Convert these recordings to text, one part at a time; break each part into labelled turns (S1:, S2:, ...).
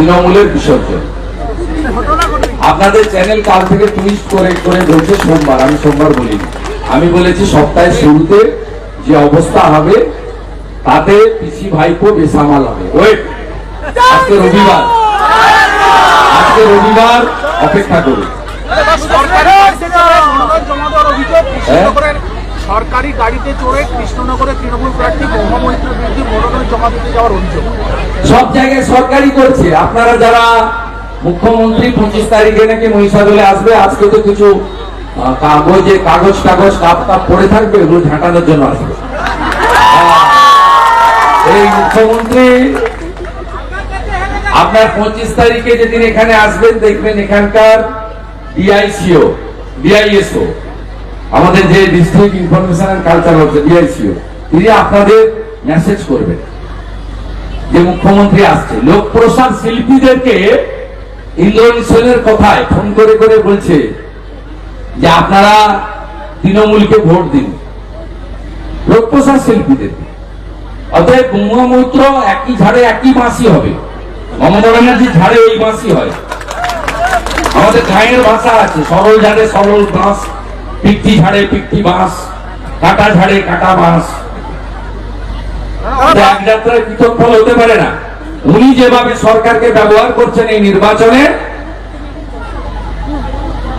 S1: তৃণমূলের বিসর্জন। আপনাদের চ্যানেল কাল থেকে টুইস্ট করে করে বলছে সোমবার আমি সোমবার বলিনি। আমি বলেছি সপ্তাহের শুরুতে যে অবস্থা হবে তাতে পিসি ভাইপো বেসামাল হবে। ওয়েট আজকে রবিবার। আজকে রবিবার অপেক্ষা করুন।
S2: সরকারি গাড়িতে চড়ে কৃষ্ণনগরের তৃণমূল প্রার্থী মহামৈত্র বিরুদ্ধে মনোনয়ন জমা দিতে যাওয়ার অভিযোগ।
S1: সব জায়গায় সরকারি করছে। আপনারা যারা মুখ্যমন্ত্রী পঁচিশ তারিখে নাকি মহিষাদলে আসবে, আজকে তো কিছু কাগজে কাগজ কাগজ, কাপ কাপ পড়ে থাকবে ওগুলো ঝাঁটানোর জন্য আসবে। এই মুখ্যমন্ত্রী, আপনার পঁচিশ তারিখে যেদিন এখানে আসবেন, দেখবেন এখানকার ডিআইসিও, ডিআইএসও আমাদের যে ডিস্ট্রিক্ট ইনফরমেশন অ্যান্ড কালচার হচ্ছে ডিআইসিও তিনি আপনাদের মেসেজ করবেন। যে মুখ্যমন্ত্রী আসছে লোক প্রসাদ শিল্পীদেরকে ইন্দ্রনীল কথায় ফোন করে করে বলছে যে আপনারা তৃণমূলকে ভোট দিন। লোক প্রসাদ শিল্পীদের। অতএব গঙ্গা মৈত্র একই ঝাড়ে একই মাসি হবে। মমতা ব্যানার্জি ঝাড়ে ওই মাসি হয়। আমাদের গায়ের ভাষা আছে, সরল ঝাড়ে সরল বাঁশ। পিকটি ঝাড়ে পিকটি বাঁশ কাটা ঝাড়ে কাটা বাঁশ। এক যাত্রায় পৃথক ফল হতে পারে না। উনি যেভাবে সরকারকে ব্যবহার করছেন এই নির্বাচনে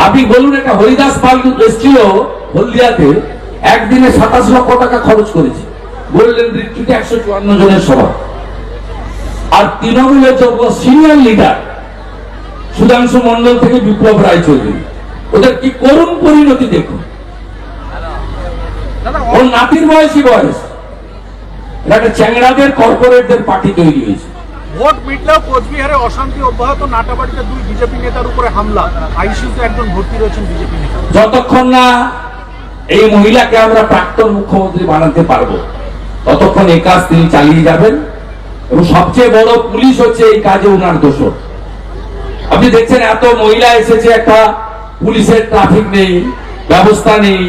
S1: আপনি বলুন একটা হরিদাস পাল এসেছিল হলদিয়াতে একদিনে সাতাশ লক্ষ টাকা খরচ করেছে। বললেন ঋতুতে একশো চুয়ান্ন জনের সভা আর তৃণমূলের যোগ্য সিনিয়র লিডার সুধাংশু মন্ডল থেকে বিপ্লব রায় চৌধুরী। ওদের কি করুণ পরিণতি দেখুন?
S2: দাদা
S1: ওর নাতির বয়সী বয়স। একটা চ্যাংড়াদের কর্পোরেটদের পার্টি তৈরি হয়েছে।
S2: ভোট মিটলেও কোচবিহারে অশান্তি অব্যাহত নাটাবাড়িতে দুই বিজেপি নেতার উপরে হামলা। আইসিউতে একজন ভর্তি রয়েছেন বিজেপি নেতা।
S1: যতক্ষণ না এই মহিলাকে আমরা প্রাক্তন মুখ্যমন্ত্রী বানাতে পারব ততক্ষণ এই কাজ তিনি চালিয়ে যাবেন। এবং সবচেয়ে বড় পুলিশ হচ্ছে এই কাজে উনার দোষর। আপনি দেখছেন এত মহিলা এসেছে একটা পুলিশের ট্রাফিক নেই, ব্যবস্থা নেই।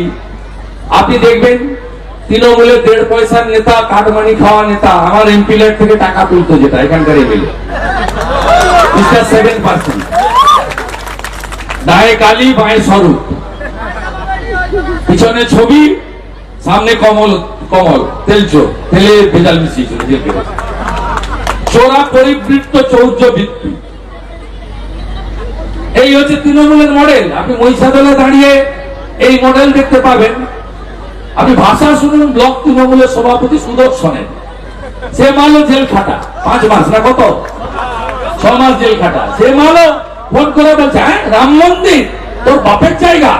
S1: আপনি দেখবেন, তৃণমূলের দেড় পয়সার নেতা, কাটমানি খাওয়া নেতা, আমার এমপিলেট থেকে টাকা তুলতো যেটা, এখানকার এমএলএ দায়ে কালি বাঁয়ে স্বরূপ। পিছনে ছবি, সামনে কমল কমল, তেলচো। তেলে ভেজাল মিশিয়েছিল চোরা পরিবৃত্ত চৌর্য বৃত্তি এই হচ্ছে তৃণমূলের মডেল। আপনি মহিষাদলে দাঁড়িয়ে এই মডেল দেখতে পাবেন। আপনি ভাষা শুনুন, ব্লক তৃণমূলের সভাপতি সুদর্শনের সে মালো জেল খাটা। পাঁচ মাস না কত? ছ মাস জেল খাটা। সে মালো ফোন করে বলছে হ্যাঁ রাম মন্দির, তোর বাপের জায়গা।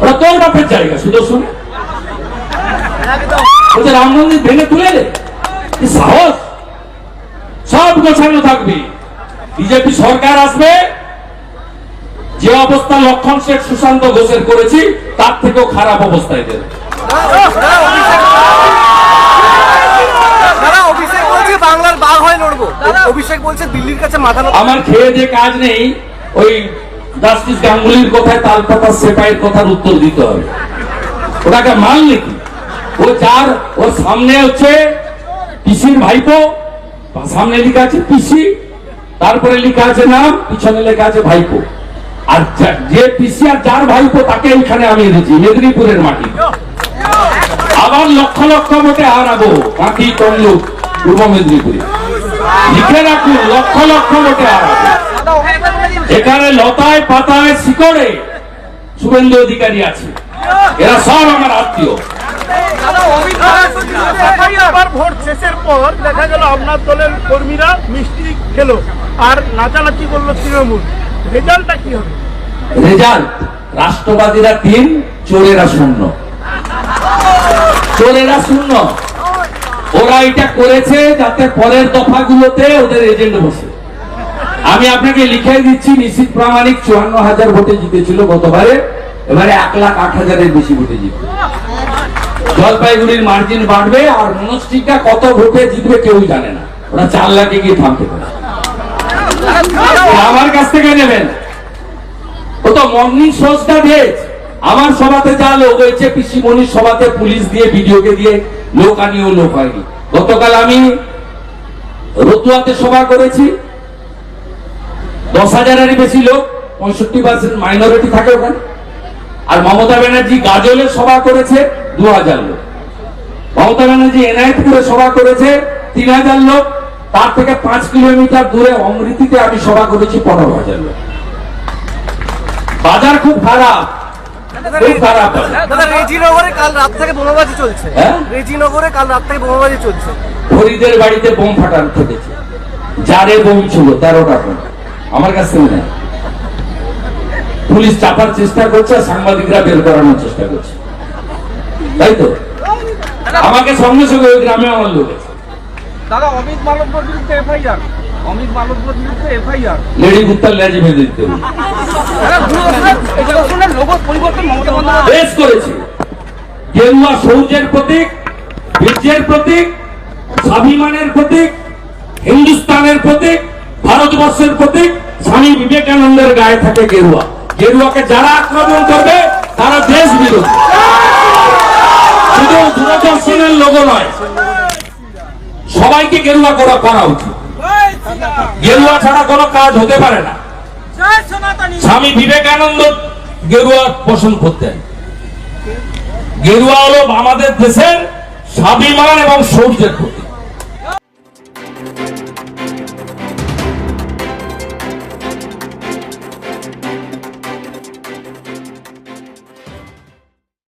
S1: ওটা তোর বাপের জায়গা, সুদর্শন রাম মন্দির ভেঙে তুলে দে। সাহস? সব গোছানো থাকবে। বিজেপি সরকার আসবে যে অবস্থা লক্ষণ শেখ সুশান্ত ঘোষের করেছি তার থেকেও খারাপ অবস্থায় দেবে
S3: দাদা অভিষেক বলছে বাংলার বাঘ হয়ে লড়বো। অভিষেক বলছে দিল্লির কাছে মাথা
S1: আমার খেয়ে যে কাজ নেই ওই জাস্টিস গাঙ্গুলির কথায় তাল সেপাইয়ের কথার উত্তর দিতে হবে। ওটাকে মাল নাকি ও যার ওর সামনে হচ্ছে পিসির ভাইপো সামনে লেখা আছে পিসি তারপরে লেখা আছে নাম পিছনে লেখা আছে ভাইপো। আর যে পিসি আর যার ভাইপো, তাকে এখানে আমি এনেছি, মেদিনীপুরের মাটি। আবার লক্ষ লক্ষ ভোটে হারাবো, বাকি তমলুক পূর্ব মেদিনীপুরে। লিখে রাখুন, লক্ষ লক্ষ ভোটে হারাবো। এখানে লতায় পাতায় শিকড়ে শুভেন্দু অধিকারী আছে, এরা সব আমার আত্মীয়।
S2: ভোট শেষের পর দেখা গেল আপনার দলের কর্মীরা মিষ্টি খেলো। আর করল তৃণমূল। রেজাল্টটা কি হবে?
S1: রেজাল্ট, রাষ্ট্রবাদীরা তিন, চোরেরা শূন্য। চোরেরা শূন্য। ওরা এটা করেছে যাতে পরের দফাগুলোতে ওদের এজেন্ট বসে। আমি আপনাকে লিখে দিচ্ছি, নিশ্চিত প্রামাণিক চুয়ান্ন হাজার ভোটে জিতেছিল গতবারে। এবারে এক লাখ আট হাজারের বেশি ভোটে জিতবে। জলপাইগুড়ির মার্জিন বাড়বে আর মনস্টিকা কত ভোটে জিতবে কেউ জানে না। ওরা চার লাখে গিয়ে থামতে পারে। আমার কাছ থেকে নেবেন। ও তো মর্নিং শোসটা ভেজ আমার সভাতে যা লোক হয়েছে পিসি মনির সভাতে পুলিশ দিয়ে, ভিডিওকে দিয়ে, লোক আনি ও লোক হয়নি। গতকাল আমি রতুয়াতে সভা করেছি। দশ হাজারেরই বেশি লোক, পঁয়ষট্টি পার্সেন্ট মাইনরিটি থাকে ওখানে। আর মমতা ব্যানার্জি গাজলে সভা করেছে, দু হাজার লোক। মমতা ব্যানার্জি এনআইপুরে সভা করেছে, তিন হাজার লোক। তার থেকে পাঁচ কিলোমিটার দূরে অমৃতিতে আমি সভা করেছি পনেরো হাজার লোক। বাজার খুব খারাপ।
S3: কাল রাত থেকে বোমাবাজি চলছে।
S1: হ্যাঁ?
S3: রেজিনগরে কাল রাত থেকে বোমাবাজি চলছে।
S1: ফরিদের বাড়িতে বোম ফাটানো খেটেছে। যারে বোম ছিল তেরোটা বোম। আমার কাছ নেই পুলিশ চাপার চেষ্টা করছে আর সাংবাদিকরা বের করানোর চেষ্টা করছে। তাই তো? আমাকে সঙ্গে সঙ্গে ওই গ্রামে আমার লোক আছে।
S4: দাদা অমিত মালব্যর বিরুদ্ধে এফআইআর। অমিত মালব্যর বিরুদ্ধে এফআইআর।
S1: লেডি কুত্তার লেজে বেঁধে দিতে হবে।
S4: এটা লোগো পরিবর্তন মমতা বন্দ্যোপাধ্যায়।
S1: বেশ করেছে। গেরুয়া সৌর্যের প্রতীক বীর্যের প্রতীক স্বাভিমানের প্রতীক হিন্দুস্তানের প্রতীক ভারতবর্ষের প্রতীক স্বামী বিবেকানন্দের গায়ে থাকে গেরুয়া। গেরুয়াকে যারা আক্রমণ করবে তারা দেশ বিরোধী। শুধু দূরদর্শনের লোগো নয় সবাইকে গেরুয়া করা করা উচিত। গেরুয়া ছাড়া কোনো কাজ হতে পারে না। স্বামী বিবেকানন্দ গেরুয়া পোষণ করতেন। গেরুয়া হলো আমাদের দেশের স্বাভিমান এবং শৌর্যের প্রতীক।